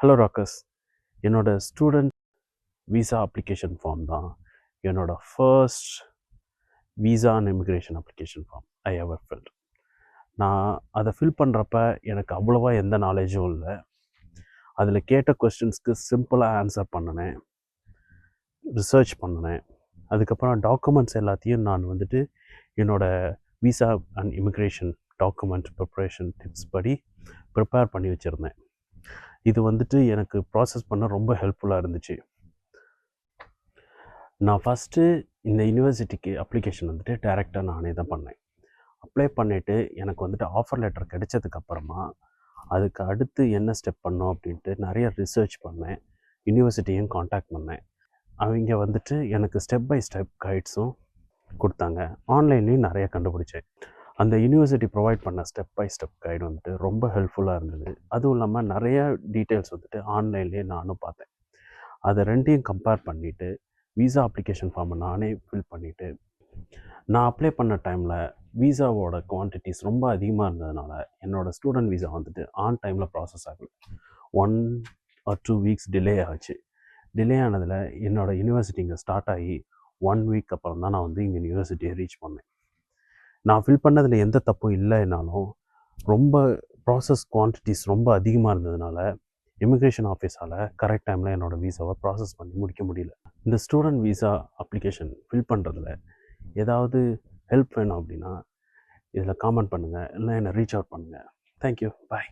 Hello rockers என்னோட student visa application form தான் என்னோட first visa and immigration application form I have filled நான் அதை ஃபில் பண்ணுறப்ப எனக்கு அவ்வளோவா எந்த நாலேஜும் இல்லை. அதில் கேட்ட கொஸ்டின்ஸ்க்கு சிம்பிளாக ஆன்சர் பண்ணினேன். ரிசர்ச் பண்ணினேன். அதுக்கப்புறம் டாக்குமெண்ட்ஸ் எல்லாத்தையும் நான் வந்துட்டு என்னோடய visa and immigration document preparation tips படி ப்ரிப்பேர் பண்ணி வச்சுருந்தேன். இது வந்துட்டு எனக்கு ப்ராசஸ் பண்ண ரொம்ப ஹெல்ப்ஃபுல்லாக இருந்துச்சு. நான் ஃபஸ்ட்டு இந்த யூனிவர்சிட்டிக்கு அப்ளிகேஷன் வந்துட்டு டேரெக்டாக நானே தான் பண்ணேன். அப்ளை பண்ணிவிட்டு எனக்கு வந்துட்டு ஆஃபர் லெட்டர் கிடைச்சதுக்கப்புறமா அதுக்கு அடுத்து என்ன ஸ்டெப் பண்ணோம் அப்படின்ட்டு நிறைய ரிசர்ச் பண்ணேன். யூனிவர்சிட்டியும் காண்டாக்ட் பண்ணேன். அவங்க வந்துட்டு எனக்கு ஸ்டெப் பை ஸ்டெப் கைட்ஸும் கொடுத்தாங்க. ஆன்லைன்லேயும் நிறைய கண்டுபிடிச்சேன். அந்த யூனிவர்சிட்டி ப்ரொவைட் பண்ண ஸ்டெப் பை ஸ்டெப் கைடு வந்துட்டு ரொம்ப ஹெல்ப்ஃபுல்லாக இருந்தது. அதுவும் இல்லாமல் நிறைய டீட்டெயில்ஸ் வந்துட்டு ஆன்லைன்லேயே நானும் பார்த்தேன். அதை ரெண்டையும் கம்பேர் பண்ணிவிட்டு விசா அப்ளிகேஷன் ஃபார்மை நானே ஃபில் பண்ணிவிட்டு நான் அப்ளை பண்ண டைமில் விசாவோட குவான்டிட்டிஸ் ரொம்ப அதிகமாக இருந்ததுனால என்னோடய ஸ்டூடெண்ட் விசா வந்துட்டு ஆன் டைமில் ப்ராசஸ் ஆகல. One or two weeks delay ஆச்சு. டிலே ஆனதில் என்னோடய யூனிவர்சிட்டி இங்கே ஸ்டார்ட் ஆகி ஒன் வீக் அப்புறம் தான் நான் வந்து இங்கே யூனிவர்சிட்டியை ரீச் பண்ணேன். நான் ஃபில் பண்ணதில் எந்த தப்பும் இல்லைனாலும் ரொம்ப ப்ராசஸ் குவான்டிட்டிஸ் ரொம்ப அதிகமாக இருந்ததுனால இமிக்ரேஷன் ஆஃபீஸால் கரெக்ட் டைமில் என்னோடய வீசாவை ப்ராசஸ் பண்ணி முடிக்க முடியல. இந்த ஸ்டூடெண்ட் வீசா அப்ளிகேஷன் ஃபில் பண்ணுறதுல ஏதாவது ஹெல்ப் வேணும் அப்படின்னா இதில் காமெண்ட் பண்ணுங்கள் இல்லை என்னை ரீச் அவுட் பண்ணுங்கள் தேங்க்யூ பாய்